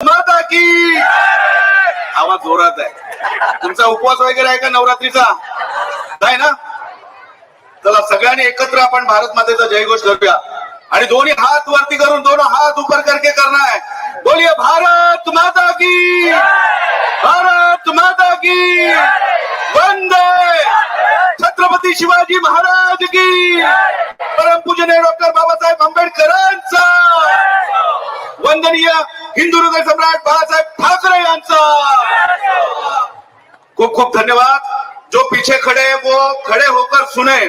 माता की! आवाज जोरात आहे. तुमचा उपवास वगैरे आहे का नवरात्रीचा? आहे ना? चला सगळ्यांनी एकत्र आपण भारत मातेचा जयघोष करूया आणि दोन्ही हात वरती करून दोन हात ऊपर करके करना बोलिये भारत माता की। भारत माता की। वंदे। छत्रपती शिवाजी महाराज की। परम डॉक्टर बाबासाहेब आंबेडकरांचा। वंदनीय हिंदू हृदय सम्राट बाळासाहेब ठाकरे यांचा। खूप खूप धन्यवाद. जो पीछे खड़े वो खड़े होकर सुने।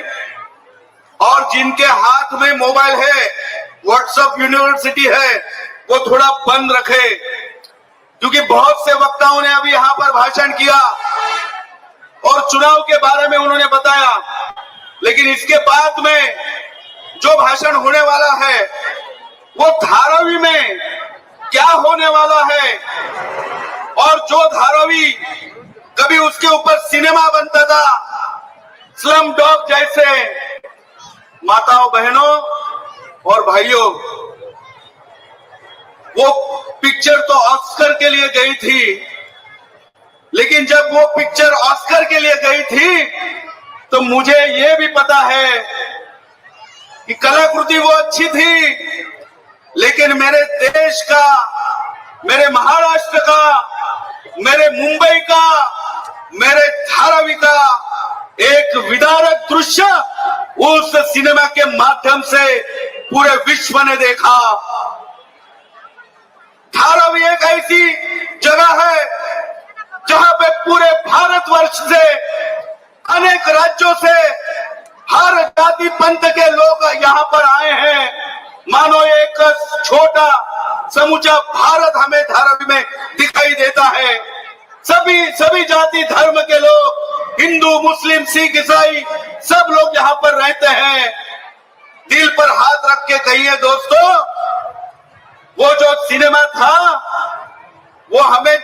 और जिनके हाथ में मोबाइल है, व्हाट्सएप यूनिवर्सिटी है, वो थोड़ा बंद रखे। क्योंकि बहुत से वक्ताओं ने अभी यहाँ पर भाषण किया और चुनाव के बारे में उन्होंने बताया। लेकिन इसके बाद में जो भाषण होने वाला है, वो धारावी में क्या होने वाला है? और जो धारावी कभी उसके ऊपर सिनेमा बनता था, स्लम डॉग जैसे माताओं, बहनों और भाइयों, वो पिक्चर तो ऑस्कर के लिए गई थी, लेकिन जब वो पिक्चर ऑस्कर के लिए गई थी तो मुझे ये भी पता है कि कलाकृति वो अच्छी थी, लेकिन मेरे देश का, मेरे महाराष्ट्र का, मेरे मुंबई का मेरे धारावी का एक विदारक दृश्य उस सिनेमा के माध्यम से पूरे विश्व ने देखा। धारावी एक ऐसी जगह है, जहाँ पे पूरे भारतवर्ष से, अनेक राज्यों से, हर जाति पंथ के लोग यहाँ पर आए हैं। मानो एक छोटा समूचा भारत हमें धारावी में दिखाई देता है। सभी सभी जाति, धर्म के लोग हिंदू, मुस्लिम, सिख, ईसाई सब लोग यहाँ पर रहते हैं। दिल पर हाथ रख के कहिए, दोस्तों, वो जो सिनेमा था, वो हमें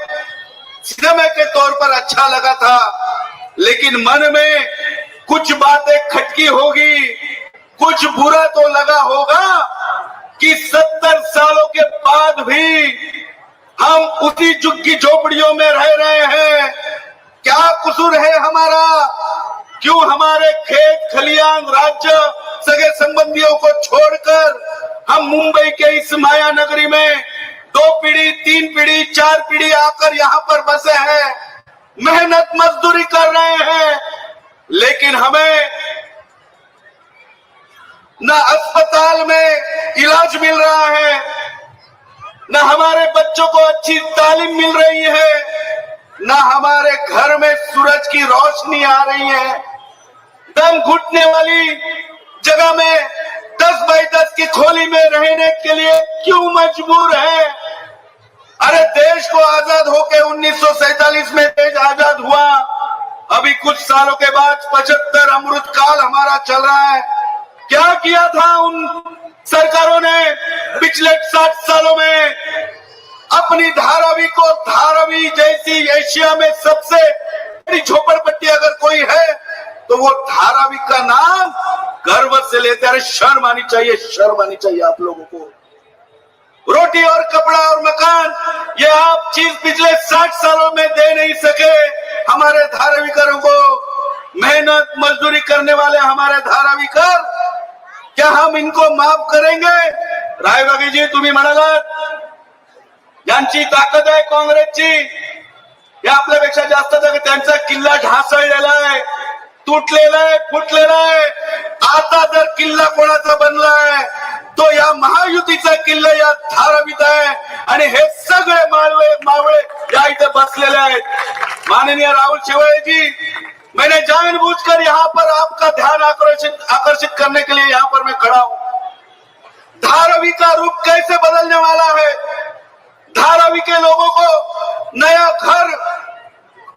सिनेमा के तौर पर अच्छा लगा था, लेकिन मन में कुछ बातें खटकी होगी, कुछ बुरा तो लगा होगा कि सत्तर सालों के बाद भी हम उसी झुग्गी झोपड़ियों में रह रहे हैं। क्या कसूर है हमारा? क्यों हमारे खेत, खलियान, राज्य सगे संबंधियों को छोड़कर हम मुंबई के इस माया नगरी में दो पीढ़ी, तीन पीढ़ी, चार पीढ़ी आकर यहाँ पर बसे हैं, मेहनत मजदूरी कर रहे हैं, लेकिन हमें न अस्पताल में इलाज मिल रहा है, न हमारे बच्चों को अच्छी तालीम मिल रही है न हमारे घर में सूरज की रोशनी आ रही है। दम घुटने वाली जगह में दस बाई दस की खोली में रहने के लिए क्यों मजबूर है? अरे देश को आज़ाद होके 1947 में देश आज़ाद हुआ। अभी कुछ सालों के बाद पचहत्तर अमृत काल हमारा चल रहा है। क्या किया था उन सरकारों ने पिछले साठ सालों में? अपनी धारावी को धारावी जैसी एशिया में सबसे बड़ी झोपड़पट्टी अगर कोई है तो वो धारावी का नाम गर्व से लेते अरे, शर्म आनी चाहिए, शर्म आनी चाहिए आप लोगों को। रोटी और कपड़ा और मकान, ये आप चीज़ पिछले साठ सालों में दे नहीं सके। हमारे धाराविकरों को मेहनत मजदूरी करने वाले हमारे धाराविकर क्या हम इनको माफ़ करेंगे? रायबागीजी तुम्ही म्हणालात त्यांची ताकद आहे काँग्रेसची. हे आपल्यापेक्षा जास्त जग त्यांचा किल्ला ढासळलेला आहे तुटलेला आहे फुटलेला आहे आता जर किल्ला कोणाचा बनला आहे तो या महायुतीचा किल्ला या धारावीत आहे. आणि हे सगळे माळवे मावळे या इथे बसलेले आहेत. माननीय राहुल शेवाळे जी मैंने जानबूझकर यहाँ पर आपका ध्यान आकर्षित आकर्षित करने के लिए यहाँ पर मैं खड़ा हूँ। धारावी का रूप कैसे बदलने वाला है? धारावी के लोगों को नया घर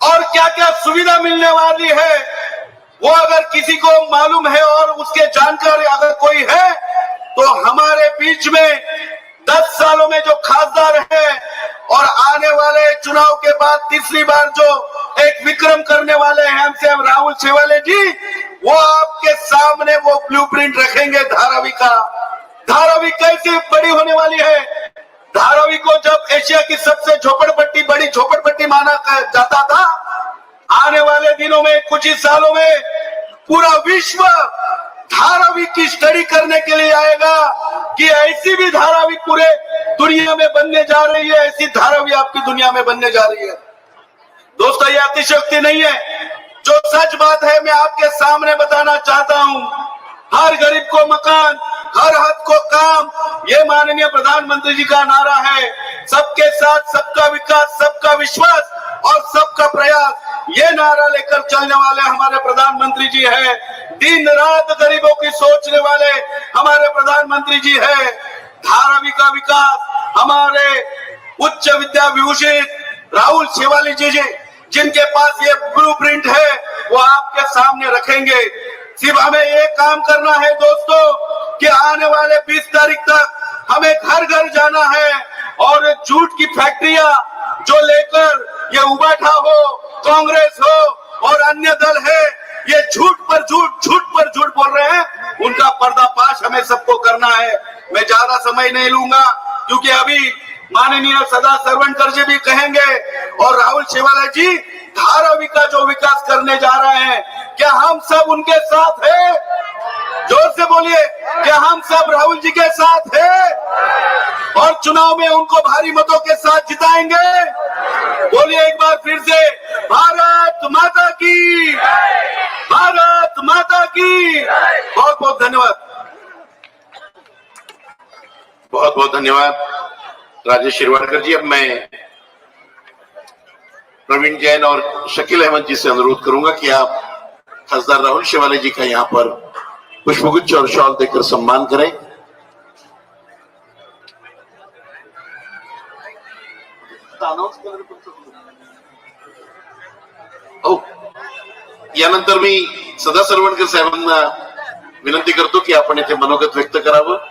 और क्या क्या सुविधा मिलने वाली है, वो अगर किसी को मालूम है और उसके जानकारी अगर कोई है तो हमारे बीच में दस सालों में जो खासदार है और आने वाले चुनाव के बाद तीसरी बार जो एक विक्रम करने वाले हैं हमसे हम राहुल शेवाले जी, वो आपके सामने वो ब्लूप्रिंट रखेंगे धारावी का धारावी कैसे बड़ी होने वाली है? धारावी को जब एशिया की सबसे झोपड़पट्टी बड़ी झोपड़पट्टी माना जाता था, आने वाले दिनों में, कुछ ही सालों में, पूरा विश्व धारावी की स्टडी करने के लिए आएगा कि ऐसी भी धारावी पूरे दुनिया में बनने जा रही है, ऐसी धारावी आपकी दुनिया में बनने जा रही है। दोस्तों, ये अतिशयोक्ति नहीं है। जो सच बात है, मैं आपके सामने बताना चाहता हूँ, हर गरीब को मकान हर हद को काम। ये माननीय प्रधानमंत्री जी का नारा है। सबके साथ सबका विकास, सबका विश्वास और सबका प्रयास। ये नारा लेकर चलने वाले हमारे प्रधानमंत्री जी है। दिन रात गरीबों की सोचने वाले हमारे प्रधानमंत्री जी है। धारावी का विकास हमारे उच्च विद्या विभूषित राहुल शिवाली जी जी, जिनके पास ये ब्लूप्रिंट है, वो आपके सामने रखेंगे। सिर्फ़ हमें ये काम करना है, दोस्तों। कि आने वाले 20 तारीख तक हमें घर घर जाना है और झूठ की फैक्ट्रिया जो लेकर ये उबाठा हो, कांग्रेस हो और अन्य दल है, ये झूठ पर झूठ झूठ पर झूठ बोल रहे हैं, उनका पर्दाफाश हमें सबको करना है। मैं ज़्यादा समय नहीं लूँगा, क्योंकि अभी माननीय सदा सरवणकर जी भी कहेंगे और राहुल शेवाला जी, धारावी का जो विकास करने जा रहे हैं, क्या हम सब उनके साथ हैं? ज़ोर से बोलिए क्या हम सब राहुल जी के साथ हैं और चुनाव में उनको भारी मतों के साथ जिताएँगे। बोलिए एक बार फिर से, भारत माता की, भारत माता की। बहुत बहुत धन्यवाद। बहुत बहुत धन्यवाद। राजेश शिरवाडकर जी, अब मैं प्रवीण जैन और शकील अहमद जी से अनुरोध करूँगा कि आप खासदार राहुल शिवाले जी का यहाँ पर पुष्पगुच्छ और शॉल देकर सम्मान करें। यानंतर मी सदा सरवणकर साहेबांना विनंती करतो की आपण येथे मनोगत व्यक्त करावं.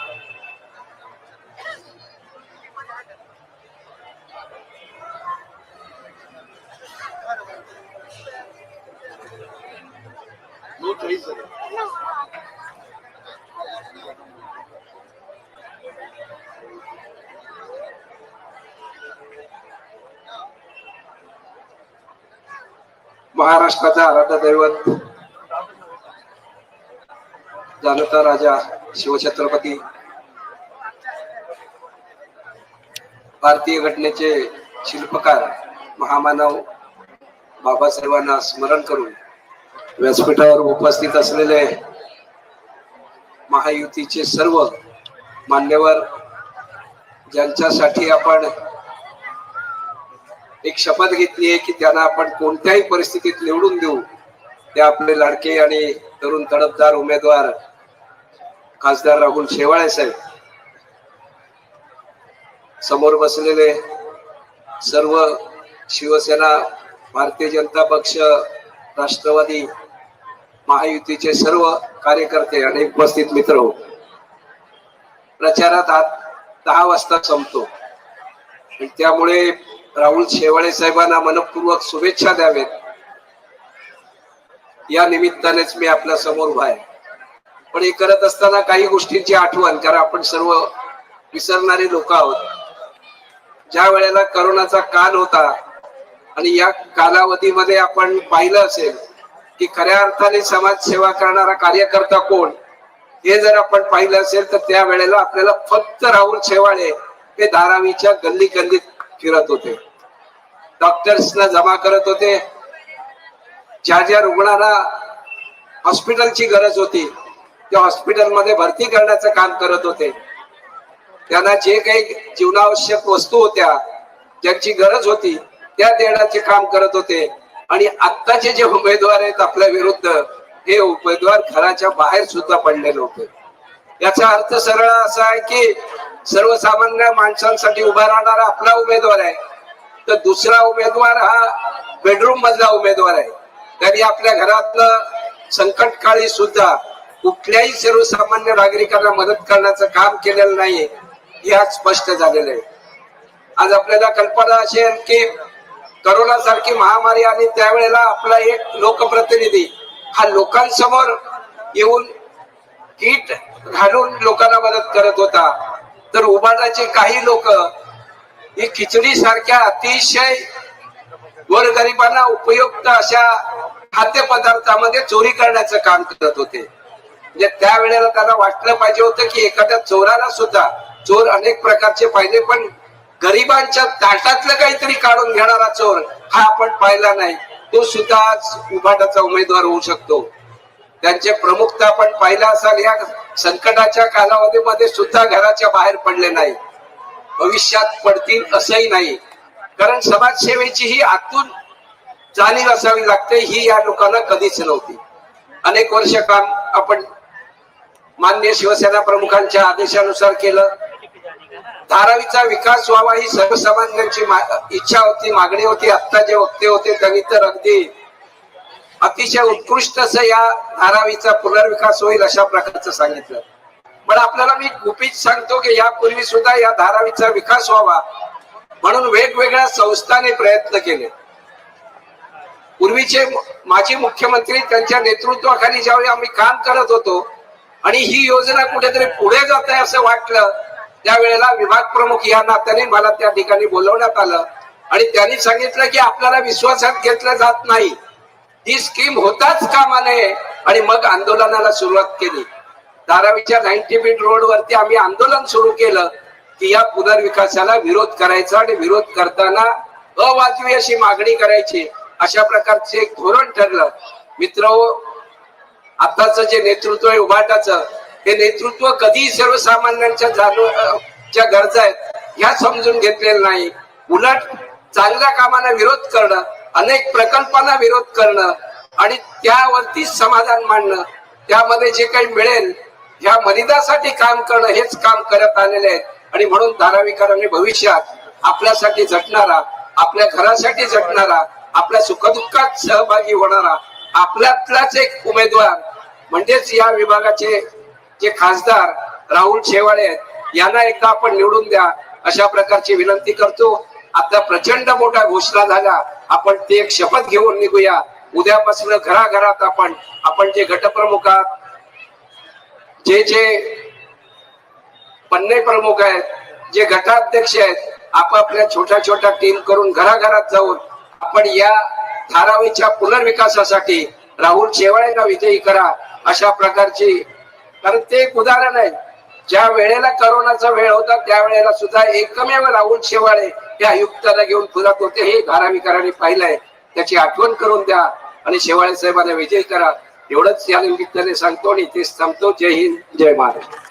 दैवत जाणता राजा शिवछत्रपती भारतीय घटनेचे शिल्पकार महामानव बाबासाहेबांना स्मरण करून व्यासपीठावर उपस्थित असलेले महायुतीचे सर्व मान्यवर ज्यांच्यासाठी आपण एक शपथ घेतली आहे की त्यांना आपण कोणत्याही परिस्थितीत निवडून देऊ. ते आपले लाडके आणि तरुण तडफदार उमेदवार खासदार राहुल शेवाळे साहेब. समोर बसलेले सर्व शिवसेना भारतीय जनता पक्ष राष्ट्रवादी महायुतीचे सर्व कार्यकर्ते आणि उपस्थित मित्र हो. प्रचारात आत दहा वाजता संपतो. त्यामुळे राहुल शेवाळे साहेबांना मनपूर्वक शुभेच्छा द्यावेत. या निमित्तानेच मी आपल्यासमोर उभा आहे. पण हे करत असताना काही गोष्टींची आठवण कारण आपण सर्व विसरणारे लोक आहोत. ज्या वेळेला करोनाचा काल होता आणि या कालावधीमध्ये आपण पाहिलं असेल की खऱ्या अर्थाने समाजसेवा करणारा कार्यकर्ता कोण हे जर आपण पाहिलं असेल तर त्या वेळेला आपल्याला फक्त राहुल शेवाळे हे धारावीच्या गल्ली गल्लीत फिरत होते. डॉक्टर्सना जमा करत होते. ज्या ज्या रुग्णांना हॉस्पिटलची गरज होती त्या हॉस्पिटलमध्ये भरती करण्याचं काम करत होते. त्यांना जे काही जीवनावश्यक वस्तू होत्या ज्यांची गरज होती त्या देण्याचे काम करत होते. आणि आत्ताचे जे उमेदवार आहेत आपल्या विरुद्ध हे उमेदवार घराच्या बाहेर सुद्धा पडलेले होते. याचा अर्थ सरळ असा आहे की सर्वसामान्य माणसांसाठी उभा राहणारा आपला उमेदवार आहे. तर दुसरा उमेदवार हा बेडरूम मधला उमेदवार आहे. तरी आपल्या घरातलं संकटकाळी सुद्धा कुठल्याही सर्वसामान्य नागरिकांना मदत करण्याचं काम केलेलं नाही हे आज स्पष्ट झालेलं आहे. आज आपल्याला कल्पना असेल की करोना सारखी महामारी आणि त्यावेळेला आपला एक लोकप्रतिनिधी हा लोकांसमोर येऊन किट घालून लोकांना मदत करत होता. तर उभाटाचे काही लोक ही खिचडी सारख्या अतिशय गोरगरिबांना उपयुक्त अशा खाद्यपदार्थामध्ये चोरी करण्याचं काम करत होते. म्हणजे त्यावेळेला त्यांना वाटलं पाहिजे होतं की एखाद्या चोराला सुद्धा चोर अनेक प्रकारचे पाहिले पण गरिबांच्या ताटातलं काहीतरी काढून घेणारा चोर हा आपण पाहिला नाही. तो सुद्धा आज उभाटाचा उमेदवार होऊ शकतो. त्यांचे प्रमुखता आपण पाहिला असाल या संकटाच्या कालावधीमध्ये सुद्धा घराच्या बाहेर पडले नाही भविष्यात पडतील असंही नाही. कारण समाजसेवेची ही आतून जाणीव असावी लागते ही या लोकांना कधीच नव्हती. अनेक वर्ष काम आपण मान्य शिवसेना प्रमुखांच्या आदेशानुसार केलं. धारावीचा विकास व्हावा ही सर्वसामान्यांची इच्छा होती मागणी होती आत्ता जे वक्ते होते त्यांनी तर अगदी अतिशय उत्कृष्ट असं या धारावीचा पुनर्विकास होईल अशा प्रकारचं सांगितलं. पण आपल्याला मी गुपित सांगतो की यापूर्वी सुद्धा या धारावीचा विकास व्हावा म्हणून वेगवेगळ्या संस्थांनी प्रयत्न केले. पूर्वीचे माजी मुख्यमंत्री त्यांच्या नेतृत्वाखाली ज्यावेळी आम्ही काम करत होतो आणि ही योजना कुठेतरी पुढे जात आहे असं वाटलं त्यावेळेला विभाग प्रमुख या नात्याने मला त्या ठिकाणी बोलवण्यात आलं आणि त्यांनी सांगितलं की आपल्याला विश्वासात घेतलं जात नाही. ही स्कीम होताच कामा नये आणि मग आंदोलनाला सुरुवात केली. धारावीच्या नाईन्टी फीट रोड वरती आम्ही आंदोलन सुरू केलं. की या पुनर्विकासाला विरोध करायचा आणि विरोध करताना अवाजवी अशी मागणी करायची. अशा प्रकारचे एक धोरण ठरलं. मित्र हो, आताच जे नेतृत्व आहे उभाटाचं हे नेतृत्व कधीही सर्वसामान्यांच्या जाणू च्या गरजा आहेत ह्या समजून घेतलेलं नाही. उलट चांगल्या कामाला विरोध करणं अनेक प्रकल्पांना विरोध करणं आणि त्यावरतीच समाधान मांडणं त्यामध्ये जे काही मिळेल ह्या मरिदासाठी काम करणं हेच काम करत आलेले आहेत. आणि म्हणून धारावीकरांनी भविष्यात आपल्यासाठी झटणारा आपल्या घरासाठी झटणारा आपल्या सुखदुःखात सहभागी होणारा आपल्यातलाच एक उमेदवार म्हणजेच या विभागाचे जे खासदार राहुल शेवाळे आहेत यांना एकदा आपण निवडून द्या अशा प्रकारची विनंती करतो. आता प्रचंड मोठा घोषणा झाला. आपण ते एक शपथ घेऊन निघूया. उद्यापासून घराघरात आपण आपण जे गटप्रमुख आहात जे जे पन्ने प्रमुख आहेत. जे गटाध्यक्ष आहेत आपापल्या छोट्या छोट्या टीम करून घराघरात जाऊन आपण या धारावीच्या पुनर्विकासासाठी राहुल शेवाळेला विजयी करा अशा प्रकारची. कारण ते एक उदाहरण आहे. ज्या वेळेला करोनाचा वेळ होता त्यावेळेला सुद्धा एकमेव राहुल शेवाळे हे आयुक्ताला घेऊन फिरत होते. हे धारावीकरांनी पाहिलंय त्याची आठवण करून द्या आणि शेवाळे साहेबांना विजयी करा. एवढंच या निमित्ताने सांगतो आणि तेच थांबतो. जय हिंद जय महाराष्ट्र.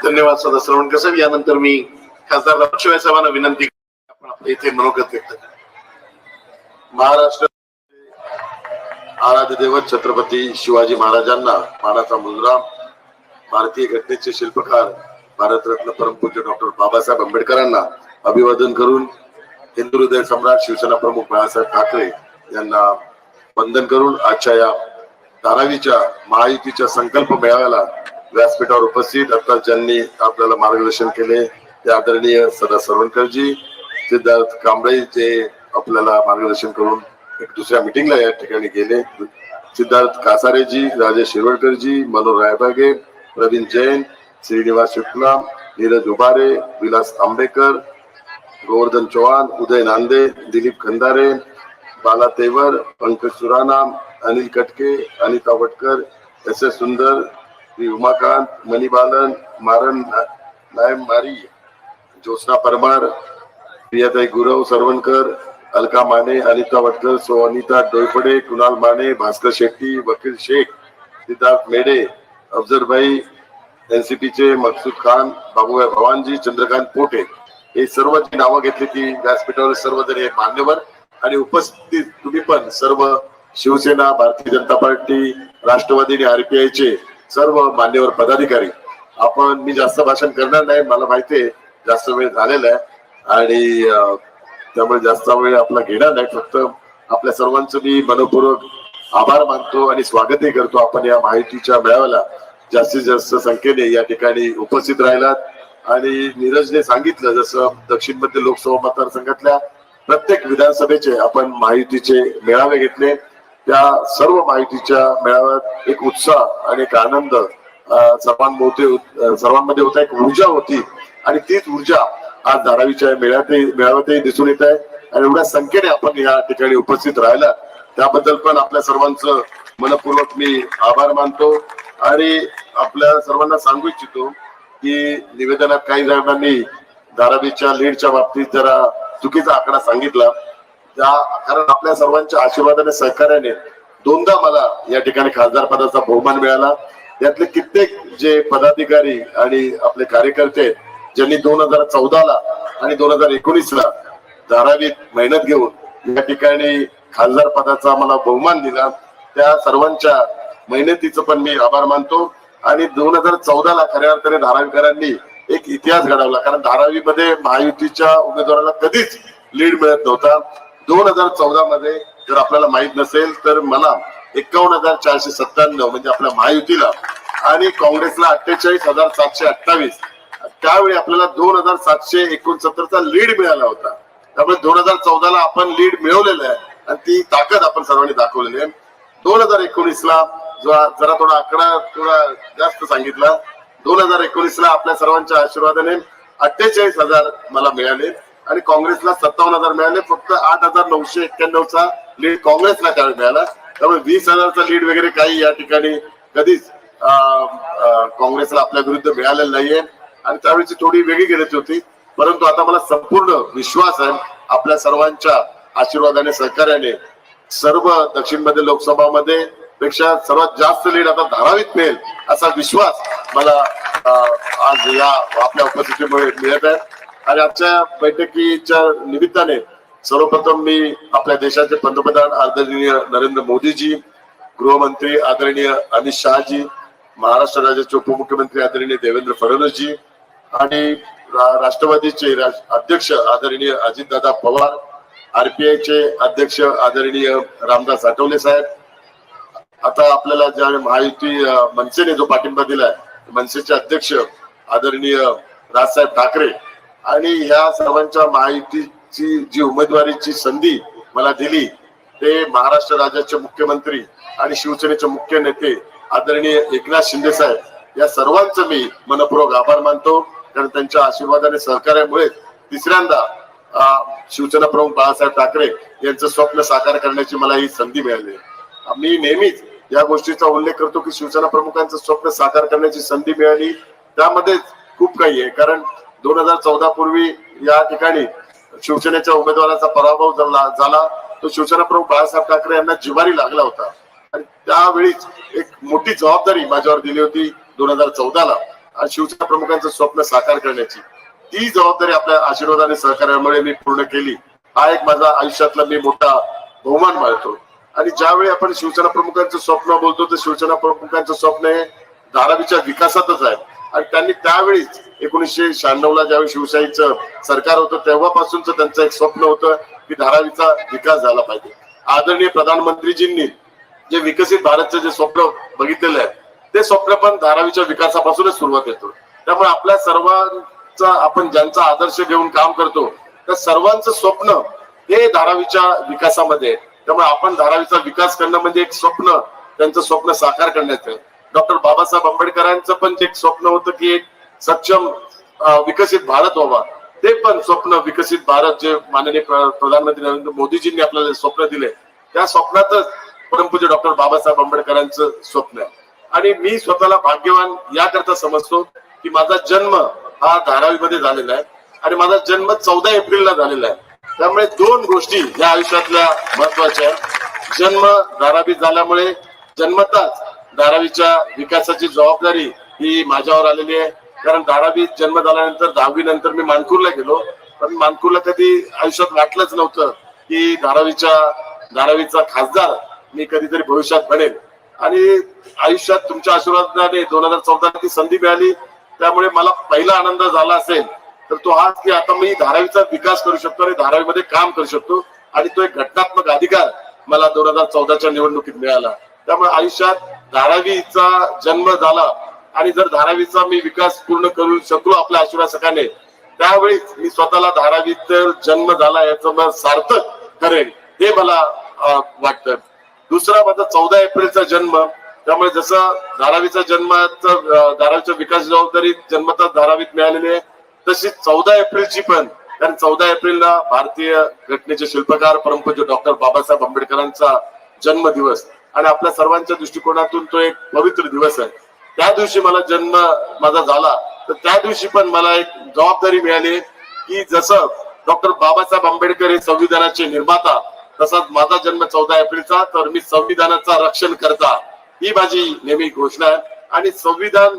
धन्यवाद सदस्य श्रवणकर कसब यानंतर मी खासदार शिवाय साहेबांना विनंती आपण आपल्या इथे मनोगत व्यक्त महाराष्ट्र आराध्य दैवत छत्रपती शिवाजी महाराजांना मानाचा मुजरा भारतीय घटनेचे शिल्पकार भारतरत्न परमपूज्य डॉक्टर बाबासाहेब आंबेडकरांना अभिवादन करून हिंदू हृदय सम्राट शिवसेना प्रमुख बाळासाहेब ठाकरे यांना वंदन करून आजच्या या धारावीच्या महायुतीच्या संकल्प मेळाव्याला व्यासपीठावर उपस्थित आता ज्यांनी आपल्याला मार्गदर्शन केले ते आदरणीय सदा सरवणकरजी सिद्धार्थ कांबळे जे आपल्याला मार्गदर्शन करून एक दुसऱ्या मिटिंगला या ठिकाणी गेले. सिद्धार्थ कासारेजी राजेश शिरवडकरजी मनोहर रायबागे प्रवीण जैन श्रीनिवास शुक्ला नीरज उभारे विलास आंबेकर गोवर्धन चौहान उदय नांदे दिलीप खंदारे बाला तेवर पंकज सुराणा अनिल कटके अनिता वटकर एस एस सुंदर श्री उमाकांत मणिबालन मारन नायम मारी ज्योत्ना परमार प्रियाताई गुरव सरवणकर अलका माने अनिता वटकर सो अनिता डोयफडे कुणाल माने भास्कर शेट्टी वकील शेख सिद्धार्थ मेडे अफजर भाई एनसीपीचे मकसूद खान बाबूभाई भवानजी चंद्रकांत पोटे. हे सर्व जी नावं घेतली ती व्यासपीठावर सर्व जरी हे मान्यवर. आणि उपस्थित तुम्ही पण सर्व शिवसेना भारतीय जनता पार्टी राष्ट्रवादी आणि आरपीआयचे सर्व मान्यवर पदाधिकारी आपण मी जास्त भाषण करणार नाही मला माहिती आहे जास्त वेळ झालेला आहे. आणि त्यामुळे जास्त वेळ आपला घेणार नाही फक्त आपल्या सर्वांचं मी मनपूर्वक आभार मानतो आणि स्वागतही करतो आपण या माहितीच्या मेळाव्याला. जास्तीत जास्त संख्येने या ठिकाणी उपस्थित राहिलात. आणि नीरजने सांगितलं जसं दक्षिण मध्य लोकसभा मतदारसंघातल्या प्रत्येक विधानसभेचे आपण माहितीचे मेळावे घेतले. त्या सर्व माहितीच्या मेळाव्यात एक उत्साह आणि एक आनंद अं, सर्वांमध्ये सर्वांमध्ये होता एक ऊर्जा होती. आणि तीच ऊर्जा आज धारावीच्या मेळ्यातही मेळाव्यातही दिसून येत आहे. आणि एवढ्या संख्येने आपण या ठिकाणी उपस्थित राहिला त्याबद्दल पण आपल्या सर्वांचं मनपूर्वक मी आभार मानतो. आणि आपल्या सर्वांना सांगू इच्छितो की निवेदनात काही जणांनी धारावीच्या लीडच्या बाबतीत जरा चुकीचा आकडा सांगितला. त्या कारण आपल्या सर्वांच्या आशीर्वादाने सहकार्याने दोनदा मला या ठिकाणी खासदार पदाचा बहुमान मिळाला. यातले कित्येक जे पदाधिकारी आणि आपले कार्यकर्ते ज्यांनी दोन हजार चौदाला आणि दोन हजार एकोणीस ला धारावीत मेहनत घेऊन या ठिकाणी खासदार पदाचा मला बहुमान दिला. त्या सर्वांच्या मेहनतीचं पण मी आभार मानतो. आणि दोन हजार चौदा ला खऱ्या अर्थाने धारावीकरांनी एक इतिहास घडवला. कारण धारावीमध्ये महायुतीच्या उमेदवाराला कधीच लीड मिळत नव्हता. दोन हजार चौदा मध्ये जर आपल्याला माहीत नसेल तर मला एकावन्न हजार चारशे सत्त्याण्णव म्हणजे आपल्या महायुतीला आणि काँग्रेसला अठ्ठेचाळीस हजार सातशे अठ्ठावीस त्यावेळी आपल्याला दोन हजार सातशे एकोणसत्तरचा लीड मिळाला होता. त्यामुळे दोन हजार चौदाला आपण लीड मिळवलेलं आहे आणि ती ताकद आपण सर्वांनी दाखवलेली आहे. दोन हजार एकोणीस ला जरा थोडा आकडा थोडा जास्त सांगितला. दोन हजार एकोणीस ला आपल्या सर्वांच्या आशीर्वादाने अठ्ठेचाळीस हजार मला मिळाले. आणि काँग्रेसला सत्तावन्न हजार मिळाले फक्त आठ हजार नऊशे एक्क्याण्णवचा लीड काँग्रेसला त्यावेळी मिळाला. त्यामुळे वीस हजारचा लीड वगैरे काही या ठिकाणी कधीच अं, काँग्रेसला आपल्या विरुद्ध मिळालेलं नाहीये. आणि त्यावेळीची थोडी वेगळी गणित होती. परंतु आता मला संपूर्ण विश्वास आहे आपल्या सर्वांच्या आशीर्वादाने सहकार्याने सर्व दक्षिण मध्य लोकसभामध्ये पेक्षा सर्वात जास्त लीड आता धारावीत मिळेल असा विश्वास मला आज या आपल्या उपस्थितीमुळे मिळत आहे. आणि आजच्या बैठकीच्या निमित्ताने सर्वप्रथम मी आपल्या देशाचे पंतप्रधान आदरणीय नरेंद्र मोदीजी गृहमंत्री आदरणीय अमित शहाजी महाराष्ट्र राज्याचे उपमुख्यमंत्री आदरणीय देवेंद्र फडणवीसजी आणि राष्ट्रवादीचे अध्यक्ष आदरणीय अजितदादा पवार आरपीआयचे अध्यक्ष आदरणीय रामदास आठवले साहेब. आता आपल्याला ज्या महायुती मनसेने जो पाठिंबा दिलाय मनसेचे अध्यक्ष आदरणीय राजसाहेब ठाकरे आणि ह्या सर्वांच्या माहितीची जी उमेदवारीची संधी मला दिली ते महाराष्ट्र राज्याचे मुख्यमंत्री आणि शिवसेनेचे मुख्य नेते आदरणीय एकनाथ शिंदे साहेब या सर्वांचं मी मनपूर्वक आभार मानतो. कारण त्यांच्या आशीर्वादाने सहकार्यामुळे तिसऱ्यांदा शिवसेना प्रमुख बाळासाहेब ठाकरे यांचं स्वप्न साकार करण्याची मला ही संधी मिळाली. मी नेहमीच या गोष्टीचा उल्लेख करतो की शिवसेना प्रमुखांचं स्वप्न साकार करण्याची संधी मिळाली. त्यामध्ये खूप काही आहे. कारण दोन हजार चौदा पूर्वी या ठिकाणी शिवसेनेच्या उमेदवाराचा पराभव झाला. तो शिवसेना प्रमुख बाळासाहेब ठाकरे यांना जिवारी लागला होता. आणि त्यावेळीच एक मोठी जबाबदारी माझ्यावर दिली होती दोन हजार चौदाला आणि शिवसेना प्रमुखांचं स्वप्न साकार करण्याची. ती जबाबदारी आपल्या आशीर्वाद आणि सहकार्यामुळे मी पूर्ण केली. हा एक माझा आयुष्यातला मी मोठा बहुमान मानतो. आणि ज्यावेळी आपण शिवसेना प्रमुखांचं स्वप्न बोलतो तर शिवसेना प्रमुखांचं स्वप्न हे धारावीच्या विकासातच आहे. आणि त्यांनी त्यावेळीच एकोणीसशे शहाण्णव ला ज्यावेळी शिवशाहीचं सरकार होतं तेव्हापासूनच त्यांचं एक स्वप्न होतं की धारावीचा विकास झाला पाहिजे. आदरणीय प्रधानमंत्रीजींनी जे विकसित भारतचं जे स्वप्न बघितलेलं आहे ते स्वप्न पण धारावीच्या विकासापासूनच सुरुवात येतो त्यामुळे आपल्या सर्वांचा आपण ज्यांचा आदर्श घेऊन काम करतो त्या सर्वांचं स्वप्न हे धारावीच्या विकासामध्ये आहे. त्यामुळे आपण धारावीचा विकास करणं म्हणजे एक स्वप्न त्यांचं स्वप्न साकार करण्याचं. डॉक्टर बाबासाहेब आंबेडकरांचं पण जे एक स्वप्न होतं की एक सक्षम विकसित भारत व्हावा. ते पण स्वप्न विकसित भारत जे माननीय प्रधानमंत्री नरेंद्र मोदीजींनी आपल्याला स्वप्न दिले त्या स्वप्नातच परमपूज्य डॉक्टर बाबासाहेब आंबेडकरांचं स्वप्न आहे. आणि मी स्वतःला भाग्यवान याकरता समजतो की माझा जन्म हा धारावीमध्ये झालेला आहे आणि माझा जन्म चौदा एप्रिलला झालेला आहे. त्यामुळे दोन गोष्टी या आयुष्यातल्या महत्त्वाच्या आहेत. जन्म धारावीत झाल्यामुळे जन्मताच धारावीच्या विकासाची जबाबदारी ही माझ्यावर आलेली आहे. कारण धारावी जन्म झाल्यानंतर दहावी नंतर मी मानकूरला गेलो. पण मानकूरला कधी आयुष्यात वाटलंच नव्हतं की धारावीच्या धारावीचा खासदार मी कधीतरी भविष्यात बनेल. आणि आयुष्यात तुमच्या आशीर्वादाने दोन हजार चौदा ती संधी मिळाली. त्यामुळे मला पहिला आनंद झाला असेल तर तो हाच की आता मी धारावीचा विकास करू शकतो आणि धारावीमध्ये काम करू शकतो. आणि तो एक घटनात्मक अधिकार मला दोन हजार चौदाच्या निवडणुकीत मिळाला. त्यामुळे आयुष्यात धारावीचा जन्म झाला आणि जर धारावीचा मी विकास पूर्ण करू शकलो आपल्या आशीर्वासकाने त्यावेळी मी स्वतःला धारावीत जन्म झाला याचं मला सार्थक करेन हे मला वाटतं. दुसरा माझा चौदा एप्रिलचा जन्म त्यामुळे जसं धारावीचा जन्माचा धारावीचा धारावीच्या विकास जबाबदारी जन्मतात धारावीत मिळालेली आहे तशी चौदा एप्रिलची पण कारण चौदा एप्रिलला भारतीय घटनेचे शिल्पकार परमपूज्य डॉक्टर बाबासाहेब आंबेडकरांचा जन्मदिवस. आणि आपल्या सर्वांच्या दृष्टिकोनातून तो एक पवित्र दिवस आहे. त्या दिवशी मला जन्म माझा झाला. तर त्या दिवशी पण मला एक जबाबदारी मिळाली की जसं डॉक्टर बाबासाहेब आंबेडकर हे संविधानाचे निर्माता तसाच माझा जन्म चौदा एप्रिलचा तर मी संविधानाचा रक्षण करता ही माझी नेहमी घोषणा आहे. आणि संविधान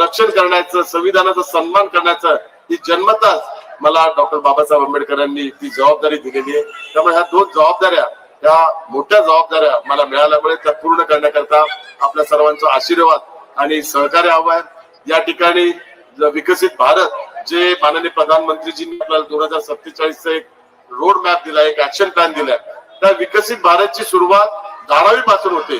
रक्षण करण्याचं संविधानाचा सन्मान करण्याचं ही जन्मताच मला डॉक्टर बाबासाहेब आंबेडकरांनी ती जबाबदारी दिलेली आहे. त्यामुळे ह्या दोन जबाबदाऱ्या त्या मोठ्या जबाबदाऱ्या मला मिळाल्यामुळे त्या पूर्ण करण्याकरता आपल्या सर्वांचा आशीर्वाद आणि सहकार्य हवं आहे. या ठिकाणी विकसित भारत जे माननीय प्रधानमंत्रीजींनी आपल्याला दोन हजार सत्तेचाळीसचा एक रोड मॅप दिला एक ऍक्शन प्लॅन दिलाय. त्या विकसित भारतची सुरुवात धारावी पासून होते.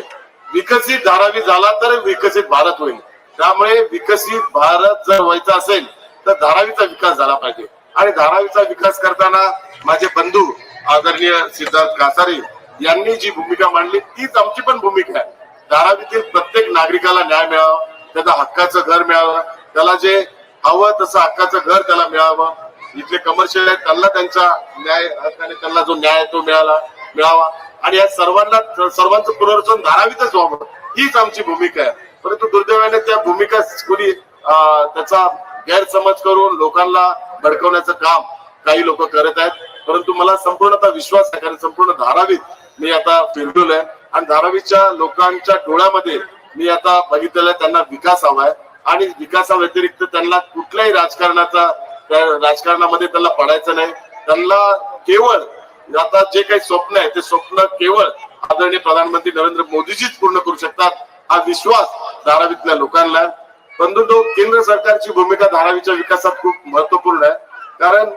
विकसित धारावी झाला तर विकसित भारत होईल. त्यामुळे विकसित भारत जर व्हायचा असेल तर धारावीचा विकास झाला पाहिजे. आणि धारावीचा विकास करताना माझे बंधू आदरणीय सिद्धार्थ कासारे यांनी जी भूमिका मांडली तीच आमची पण भूमिका आहे. धारावीतील प्रत्येक नागरिकाला न्याय मिळावा त्याचा हक्काचं घर मिळावं त्याला जे हवं तसं हक्काचं घर त्याला मिळावं. इथले कमर्शियल आहेत त्यांना त्यांचा न्याय हक्काने त्यांना जो न्याय आहे तो मिळाला मिळावा. आणि या सर्वांना सर्वांचं पुनर्वसन धारावीतच व्हावं हीच आमची भूमिका आहे. परंतु दुर्दैवाने त्या भूमिका कोणी त्याचा गैरसमज करून लोकांना भडकवण्याचं काम काही लोक करत आहेत. परंतु मला संपूर्णतः विश्वास आहे कारण संपूर्ण धारावीत मी आता फिरलेलो आहे आणि धारावीच्या लोकांच्या डोळ्यामध्ये मी आता बघितलेलं त्यांना विकास हवाय. आणि विकासाव्यतिरिक्त त्यांना कुठल्याही राजकारणाचा त्या राजकारणामध्ये त्यांना पडायचं नाही. त्यांना केवळ आता जे काही स्वप्न आहे ते स्वप्न केवळ आदरणीय प्रधानमंत्री नरेंद्र मोदीजीच पूर्ण करू शकतात हा विश्वास धारावीतल्या लोकांना परंतु तो केंद्र सरकारची भूमिका धारावीच्या विकासात खूप महत्त्वपूर्ण आहे. कारण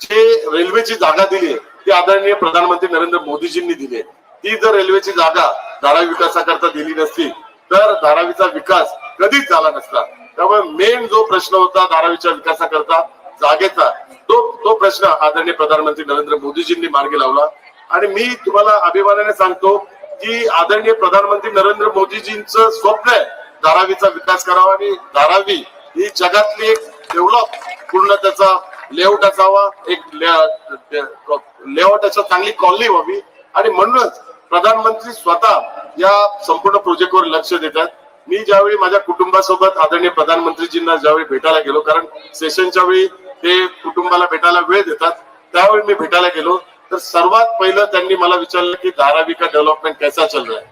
जे रेल्वेची जागा दिली ती आदरणीय प्रधानमंत्री नरेंद्र मोदीजींनी दिली आहे. ती जर रेल्वेची जागा धारावी विकासाकरता दिली नसती तर धारावीचा विकास कधीच झाला नसता. त्यामुळे मेन जो प्रश्न होता धारावीच्या विकासाकरता जागेचा तो तो प्रश्न आदरणीय प्रधानमंत्री नरेंद्र मोदीजींनी मार्गी लावला. आणि मी तुम्हाला अभिमानाने सांगतो की आदरणीय प्रधानमंत्री नरेंद्र मोदीजींचं स्वप्न आहे धारावीचा विकास करावा आणि धारावी ही जगातली एक डेव्हलप पूर्ण त्याचा लेआउट असावा एक लेआउट असा चांगली कॉलनी व्हावी. आणि म्हणूनच प्रधानमंत्री स्वतः या संपूर्ण प्रोजेक्टवर लक्ष देतात. मी ज्यावेळी माझ्या कुटुंबासोबत आदरणीय प्रधानमंत्रीजींना ज्यावेळी भेटायला गेलो कारण सेशनच्या वेळी ते कुटुंबाला भेटायला वेळ देतात त्यावेळी मी भेटायला गेलो. तर सर्वात पहिलं त्यांनी मला विचारलं की धारावी का डेव्हलपमेंट कैसा चल रहा है?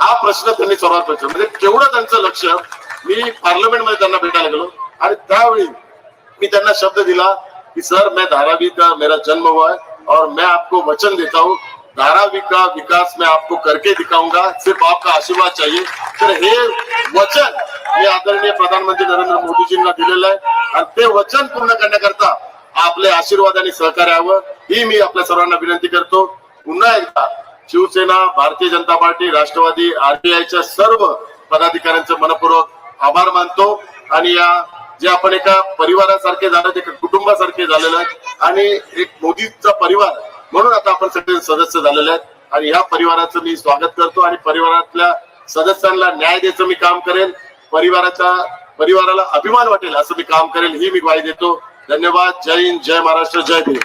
हा प्रश्न त्यांनी सर्वात विचारला. म्हणजे केवढं त्यांचं लक्ष मी पार्लमेंटमध्ये त्यांना भेटायला गेलो. आणि त्यावेळी मी त्यांना शब्द दिला कि सर मैं धारावी का मेरा जन्म हुआ है और मैं आपको वचन देता हूँ। धारावी का विकास मैं आपको करके दिखाऊंगा। सिर्फ आपका आशीर्वाद चाहिए। तर हे वचन मी आदरणीय प्रधानमंत्री नरेंद्र मोदीजींना दिलेलं आहे आणि ते वचन पूर्ण करण्याकरता आपले आशीर्वाद आणि सहकार्य हवं ही मी आपल्या सर्वांना विनंती करतो. पुन्हा एकदा शिवसेना भारतीय जनता पार्टी राष्ट्रवादी आरपीआयच्या सर्व पदाधिकाऱ्यांचं मनपूर्वक आभार मानतो. आणि या जे आपण एका परिवारासारखे झालं एका कुटुंबासारखे झालेलं आहे. आणि एक मोदीचा परिवार म्हणून आता आपण सगळे सदस्य झालेले आहेत. आणि या परिवाराचं मी स्वागत करतो आणि परिवारातल्या सदस्यांना न्याय द्यायचं मी काम करेल परिवाराचा परिवाराला अभिमान वाटेल असं मी काम करेल ही मी ग्वाही देतो. धन्यवाद. जय हिंद जय महाराष्ट्र जय भीम.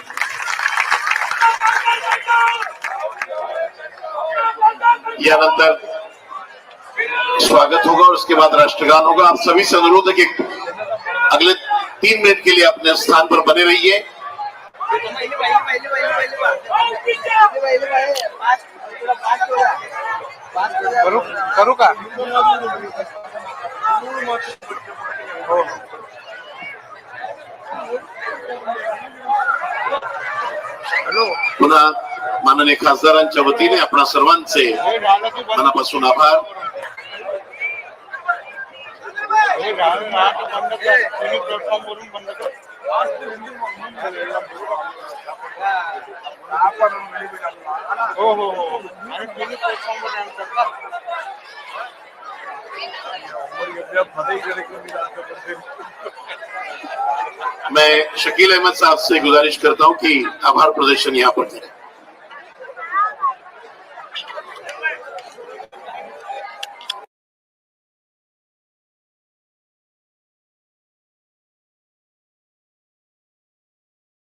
यानंतर स्वागत होगा और उसके बाद राष्ट्रगान होगा। आप सभी से अनुरोध है कि अगले तीन मिनट के लिए अपने स्थान पर बने रहिए। पहिली पहिली पहिली पहिली पहिली पहिली पहिली पाच तुला पाच करूया पाच करू करू का पुन्हा माननीय खासदारांच्या वतीने आपणा सर्वांचे मनापासून आभार हो हो हो आणि तिन्ही प्लॅटफॉर्मवर आणतात मैं शकील अहमद साहब से गुजारिश करता हूं कि आभार प्रदर्शन यहाँ पर करें।